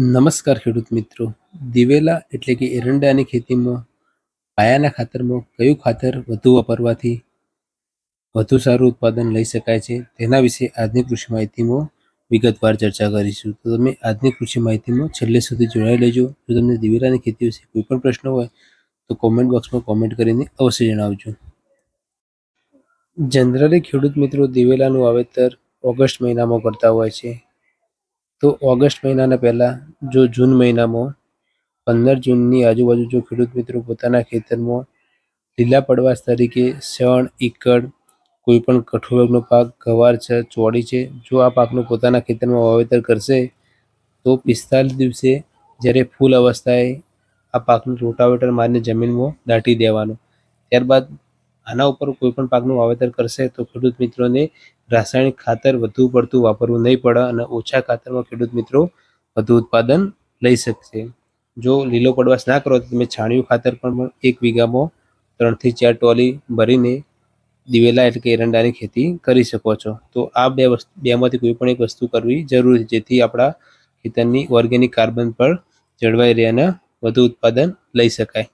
નમસ્કાર ખેડૂત મિત્રો. દિવેલા એટલે કે એરંડાની ખેતીમાં પાયાના ખાતરમાં કયું ખાતર વધુ વાપરવાથી વધુ સારું ઉત્પાદન લઈ શકાય છે? તેના વિશે આજની કૃષિ માહિતીમાં વિગતવાર ચર્ચા કરીશું. તો તમે આજની કૃષિ માહિતીમાં છેલ્લે સુધી જોડાઈ લેજો. જો તમને દિવેલાની ખેતી વિશે કોઈ પણ પ્રશ્ન હોય, તો કોમેન્ટ બોક્સમાં કોમેન્ટ કરીને અવશ્ય જણાવજો. જનરલી ખેડૂત મિત્રો દિવેલાનું વાવેતર ઓગસ્ટ મહિનામાં કરતા હોય છે. તો ઓગસ્ટ મહિનાના પહેલાં, જો જૂન મહિનામાં, પંદર જૂનની આજુબાજુ જો ખેડૂત મિત્રો પોતાના ખેતરમાં લીલા પડવાશ તરીકે શણ ઈકડ કોઈ પણ કઠોળનો પાક, ગવાર છે, ચોળી છે, જો આ પાકનું પોતાના ખેતરમાં વાવેતર કરશે, તો પિસ્તાલીસ દિવસે જ્યારે ફૂલ અવસ્થાએ આ પાકનું રોટાવેટર મારીને જમીનમાં દાટી દેવાનું. ત્યારબાદ આના ઉપર કોઈ પણ પાકનું વાવેતર કરશે, તો ખેડૂત મિત્રોને રાસાયણિક ખાતર વધુ પડતું વાપરવું નહીં પડે અને ઓછા ખાતરમાં ખેડૂત મિત્રો વધુ ઉત્પાદન લઈ શકશે. જો લીલો પડવાશ ના કરો તો તમે છાણિયું ખાતર પણ એક વીઘામાં ત્રણથી ચાર ટોલી ભરીને દિવેલા એટલે કે એરંડાની ખેતી કરી શકો છો. તો આ બે વસ્તુ, બેમાંથી કોઈ પણ એક વસ્તુ કરવી જરૂરી છે, જેથી આપણા ખેતરની ઓર્ગેનિક કાર્બન પર જળવાઈ રહે અને વધુ ઉત્પાદન લઈ શકાય.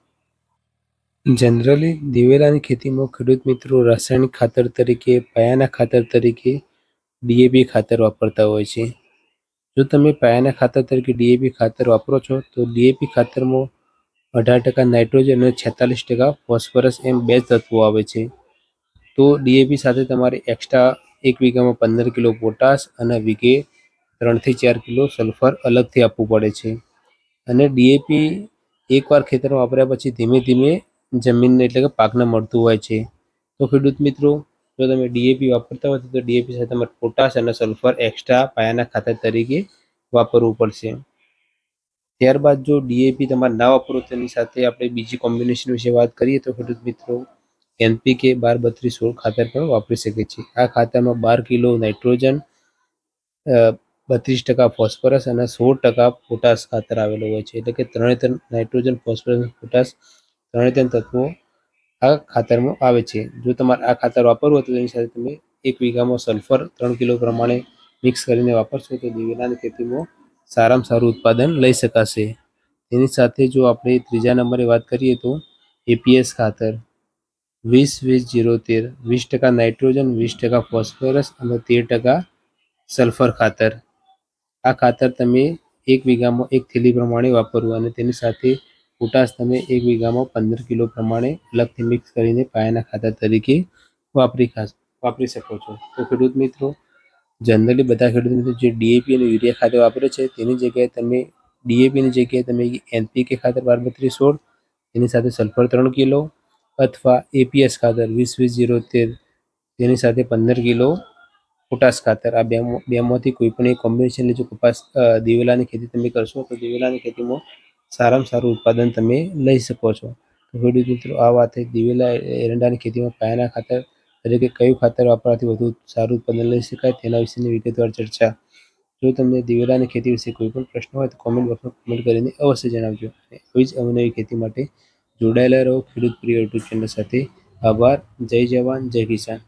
જનરલી દિવેલાની ખેતીમાં ખેડૂત મિત્રો રાસાયણિક ખાતર તરીકે, પાયાના ખાતર તરીકે ડીએપી ખાતર વાપરતા હોય છે. જો તમે પાયાના ખાતર તરીકે ડીએપી ખાતર વાપરો છો, તો ડીએપી ખાતરમાં અઢાર ટકા નાઇટ્રોજન અને છેતાલીસ ટકા ફોસ્ફરસ એમ બે તત્વો આવે છે. તો ડીએપી સાથે તમારે એક્સ્ટ્રા એક વીઘામાં પંદર કિલો પોટાશ અને વીઘે ત્રણથી ચાર કિલો સલ્ફર અલગથી આપવું પડે છે. અને ડીએપી એકવાર ખેતરમાં વાપર્યા પછી ધીમે ધીમે જમીનને એટલે કે પાકને મળતું હોય છે. તો ખેડૂત મિત્રો, જો તમે ડીએપી વાપરતા હોય તો ડીએપી સાથે તમારે પોટાશ અને સલ્ફર એક્સ્ટ્રા પાયાના ખાતર તરીકે વાપરવું પડશે. ત્યારબાદ જો ડીએપી તમારે ના વાપરો તેની સાથે આપણે બીજી કોમ્બિનેશન વિશે વાત કરીએ તો ખેડૂત મિત્રો, એનપીકે બાર બત્રીસ સોળ ખાતર પણ વાપરી શકે છે. આ ખાતરમાં બાર કિલો નાઇટ્રોજન બત્રીસ ટકા ફોસ્ફરસ અને સોળ ટકા પોટાશ ખાતર આવેલું હોય છે. એટલે કે ત્રણે ત્રણ નાઇટ્રોજન, ફોસ્ફરસ પોટાશ ત્રણે તત્વો આ ખાતરમાં આવે છે. જો તમારે આ ખાતર વાપરવું તો તેની સાથે તમે એક વીઘામાં સલ્ફર ત્રણ કિલો પ્રમાણે મિક્સ કરીને વાપરશો તો દિવેલાની ખેતીમાં સારામાં સારું ઉત્પાદન લઈ શકાશે. તેની સાથે જો આપણે ત્રીજા નંબરે વાત કરીએ તો એપીએસ ખાતર વીસ વીસ, જીરો, તેર, વીસ ટકા નાઇટ્રોજન, વીસ ટકા ફોસ્ફરસ અને તેર ટકા સલ્ફર ખાતર. આ ખાતર તમે એક વીઘામાં એક થેલી પ્રમાણે વાપરવું અને તેની સાથે પોટાશ તમે એક વીઘામાં પંદર કિલો પ્રમાણે અલગથી મિક્સ કરીને પાયાના ખાતર તરીકે વાપરી વાપરી શકો છો. તો ખેડૂત મિત્રો જનરલી બધા ખેડૂત મિત્રો જે ડીએપી અને યુરિયા ખાતર વાપરે છે, તેની જગ્યાએ તમે ડીએપીની જગ્યાએ તમે એનપીકે ખાતર બાર બત્રીસ સોળ, તેની સાથે સલ્ફર ત્રણ કિલો અથવા એપીએસ ખાતર વીસ વીસ જીરો તેર, તેની સાથે પંદર કિલો પોટાશ ખાતર. આ બે બેમાંથી કોઈ પણ એક કોમ્બિનેશન જો કપાસ દિવેલાની ખેતી તમે કરશો તો દિવેલાની ખેતીમાં સારામાં સારું ઉત્પાદન તમે લઈ શકો છો. ખેડૂત મિત્રો આ વાત દિવેલા એરંડાની ખેતીમાં પાયાના ખાતર તરીકે કયું ખાતર વાપરવાથી વધુ સારું ઉત્પાદન લઈ શકાય તેના વિશેની વિગતવાર ચર્ચા. જો તમને દિવેલાની ખેતી વિશે કોઈ પણ પ્રશ્ન હોય તો કોમેન્ટ બોક્સમાં કોમેન્ટ કરીને અવશ્ય જણાવજો. અને આવી જ અવનવી ખેતી માટે જોડાયેલા રહો. ખેડૂત પ્રિય યુટ્યુબ ચેનલ સાથે આભાર. જય જવાન, જય કિસાન.